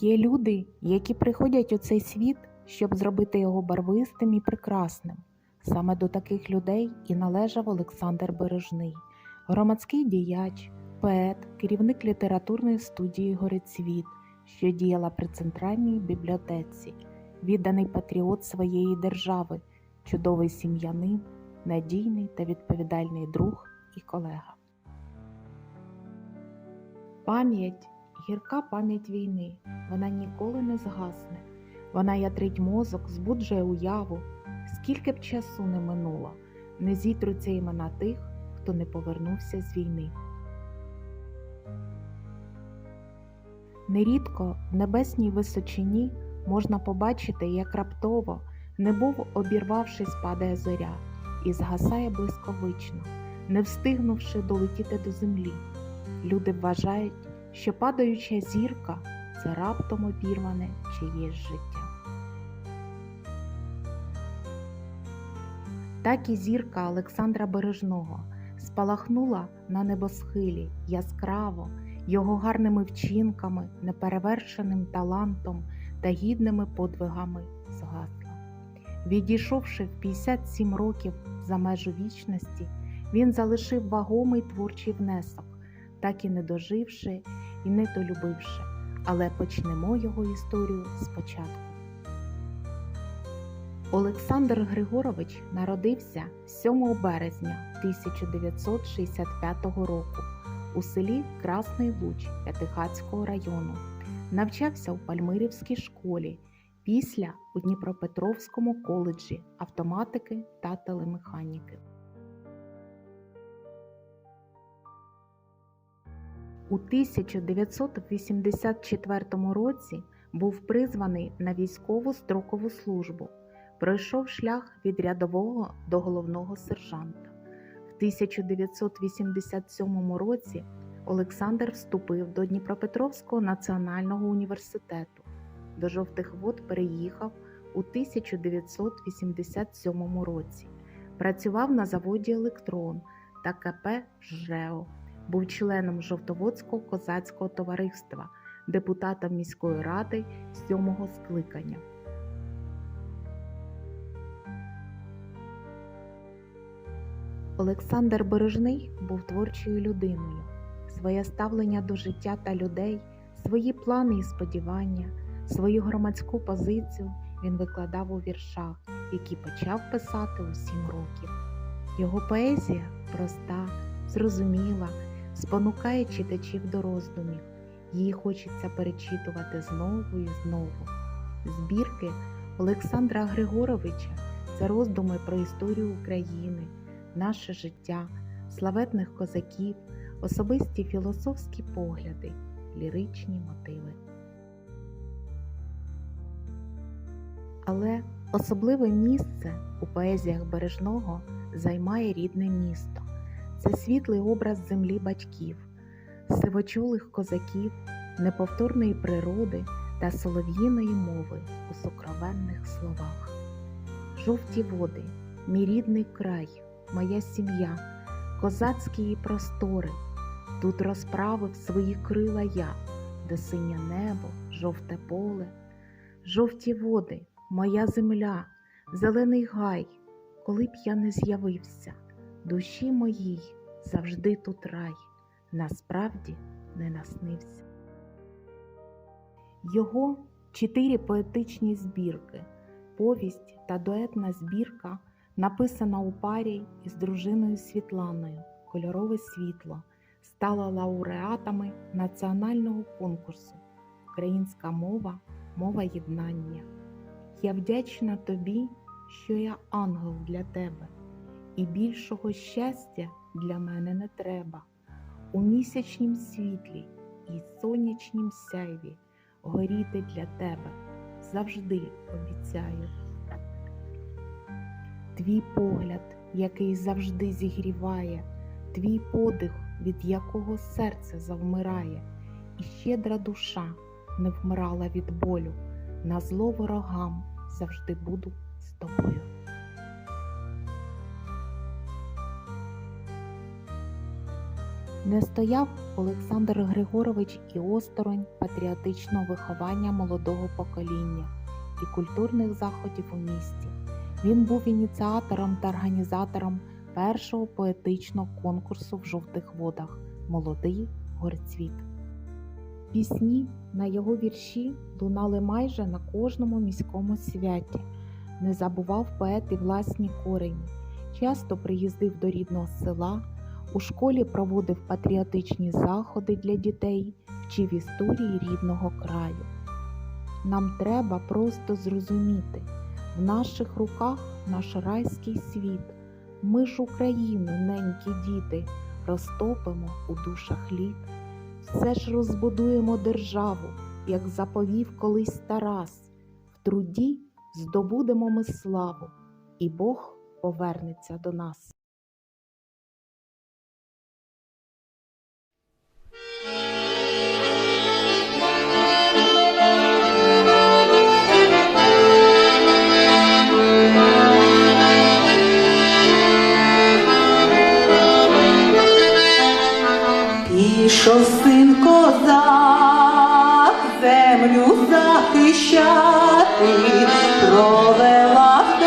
Є люди, які приходять у цей світ, щоб зробити його барвистим і прекрасним. Саме до таких людей і належав Олександр Бережний, громадський діяч, поет, керівник літературної студії Горецвіт, що діяла при центральній бібліотеці, відданий патріот своєї держави, чудовий сім'янин, надійний та відповідальний друг і колега. Пам'ять гірка пам'ять війни, вона ніколи не згасне. Вона ятрить мозок, збуджує уяву. Скільки б часу не минуло, не зітруться імена тих, хто не повернувся з війни. Нерідко в небесній височині можна побачити, як раптово, немов обірвавшись, падає зоря і згасає блисковично, не встигнувши долетіти до землі. Люди вважають, що падаюча зірка це раптом обірване чиєсь життя. Так і зірка Олександра Бережного спалахнула на небосхилі яскраво, його гарними вчинками, неперевершеним талантом та гідними подвигами згасла. Відійшовши в 57 років за межу вічності, він залишив вагомий творчий внесок, так і не доживши і не долюбивши, але почнемо його історію спочатку. Олександр Григорович народився 7 березня 1965 року у селі Красний Луч П'ятихатського району. Навчався у Пальмирівській школі, після у Дніпропетровському коледжі автоматики та телемеханіки. У 1984 році був призваний на військову строкову службу, пройшов шлях від рядового до головного сержанта. В 1987 році Олександр вступив до Дніпропетровського національного університету. До жовтих вод переїхав у 1987 році. Працював на заводі Електрон та КП ЖЕО був членом Жовтоводського козацького товариства, депутатом міської ради сьомого скликання. Олександр Бережний був творчою людиною. Своє ставлення до життя та людей, свої плани і сподівання, свою громадську позицію він викладав у віршах, які почав писати у сім років. Його поезія проста, зрозуміла, спонукає читачів до роздумів. Її хочеться перечитувати знову і знову. Збірки Олександра Григоровича це роздуми про історію України, наше життя, славетних козаків, особисті філософські погляди, ліричні мотиви. Але особливе місце у поезіях Бережного займає рідне місто. Це світлий образ землі батьків, сивочолих козаків, неповторної природи та солов'їної мови у сокровенних словах. Жовті води, мій рідний край, моя сім'я, козацькі її простори. Тут розправив свої крила я, де синє небо, жовте поле, жовті води, моя земля, зелений гай, коли б я не з'явився душі моїй завжди тут рай, насправді не наснився. Його чотири поетичні збірки, повість та дуетна збірка написана у парі із дружиною Світланою Кольорове світло, стала лауреатами національного конкурсу Українська мова, мова єднання. Я вдячна тобі, що я ангел для тебе і більшого щастя для мене не треба. У місячнім світлі і сонячнім сяйві горіти для тебе завжди обіцяю. Твій погляд, який завжди зігріває, твій подих, від якого серце завмирає, і щедра душа не вмирала від болю, на зло ворогам завжди буду з тобою. Не стояв Олександр Григорович і осторонь патріотичного виховання молодого покоління і культурних заходів у місті. Він був ініціатором та організатором першого поетичного конкурсу в жовтих водах Молодий горцвіт. Пісні на його вірші лунали майже на кожному міському святі. Не забував поет і власні корені, часто приїздив до рідного села, у школі проводив патріотичні заходи для дітей, вчив історії рідного краю. Нам треба просто зрозуміти, в наших руках наш райський світ. Ми ж Україну, ненькі діти, розтопимо у душах літ. Все ж розбудуємо державу, як заповів колись Тарас. В труді здобудемо ми славу, і Бог повернеться до нас. Пішов син козак, землю захищати, провела в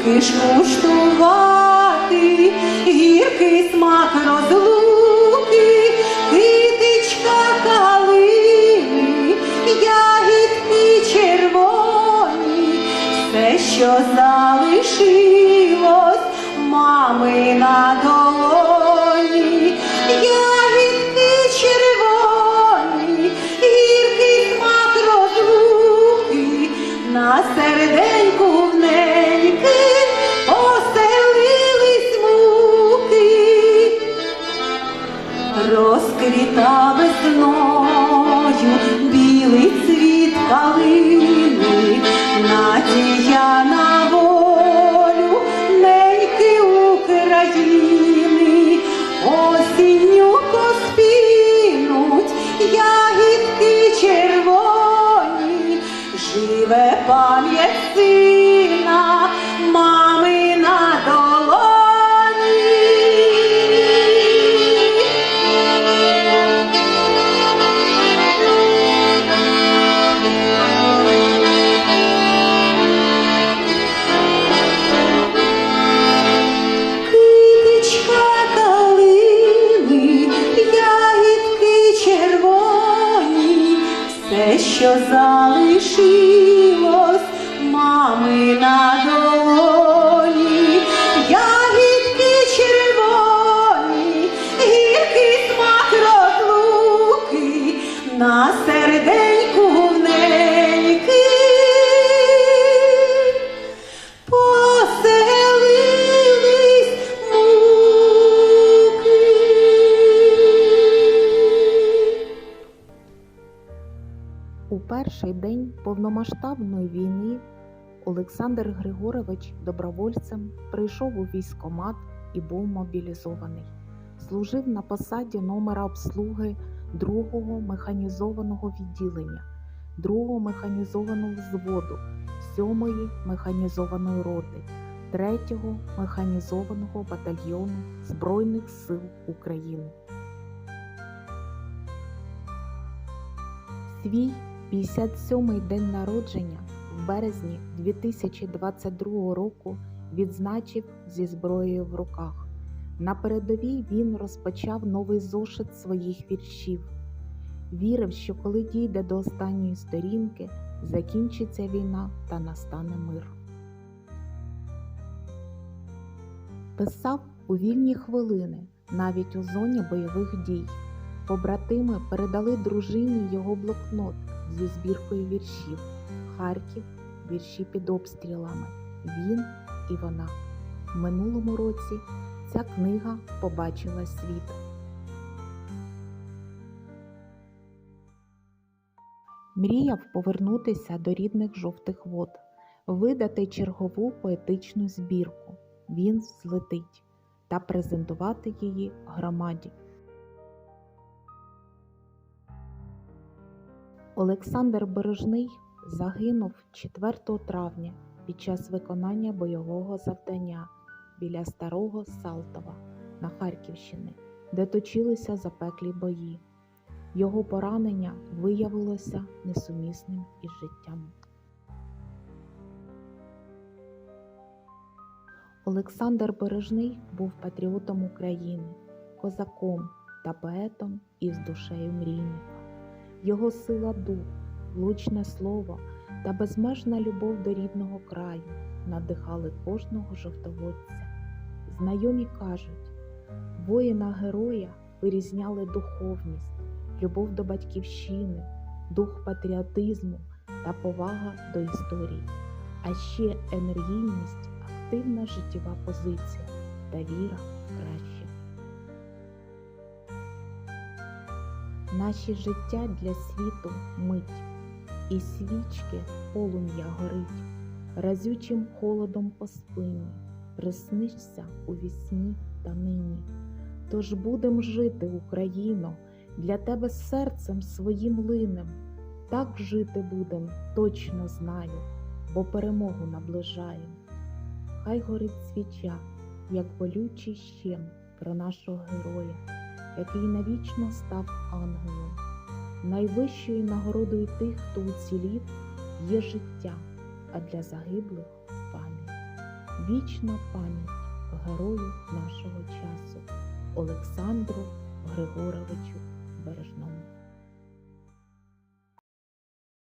скільки штувати, гіркий смак розлуки, китичка калини, ягідки червоні, все, що залишилось мами на долоні, України, осінню поспінуть ягідки червоні, живе пам'ять сина, перший день повномасштабної війни Олександр Григорович добровольцем прийшов у військкомат і був мобілізований. Служив на посаді номера обслуги 2-го механізованого відділення, 2-го механізованого взводу, 7-ї механізованої роти, 3-го механізованого батальйону Збройних сил України. Свій 57-й день народження в березні 2022 року відзначив зі зброєю в руках. На передовій він розпочав новий зошит своїх віршів. Вірив, що коли дійде до останньої сторінки, закінчиться війна та настане мир. Писав у вільні хвилини, навіть у зоні бойових дій. Побратими передали дружині його блокнот зі збіркою віршів Харків, вірші під обстрілами. Він і вона. В минулому році ця книга побачила світ. Мріяв повернутися до рідних жовтих вод, видати чергову поетичну збірку. Він злетить та презентувати її громаді. Олександр Бережний загинув 4 травня під час виконання бойового завдання біля старого Салтова на Харківщині, де точилися запеклі бої. Його поранення виявилося несумісним із життям. Олександр Бережний був патріотом України, козаком та поетом із душею мрійника. Його сила дух, влучне слово та безмежна любов до рідного краю надихали кожного жовтоводця. Знайомі кажуть, воїна героя вирізняли духовність, любов до батьківщини, дух патріотизму та повага до історії, а ще енергійність, активна життєва позиція та віра в краще. Наші життя для світу мить, і свічки полум'я горить, разючим холодом по спині, приснишся у вісні та нині. Тож будем жити, Україно, для тебе серцем своїм линем. Так жити будем, точно знаю, бо перемогу наближаєм. Хай горить свіча, як болючий щем про нашого героя, який навічно став ангелом. Найвищою нагородою тих, хто уцілів, є життя, а для загиблих пам'ять. Вічна пам'ять герою нашого часу Олександру Григоровичу Бережному.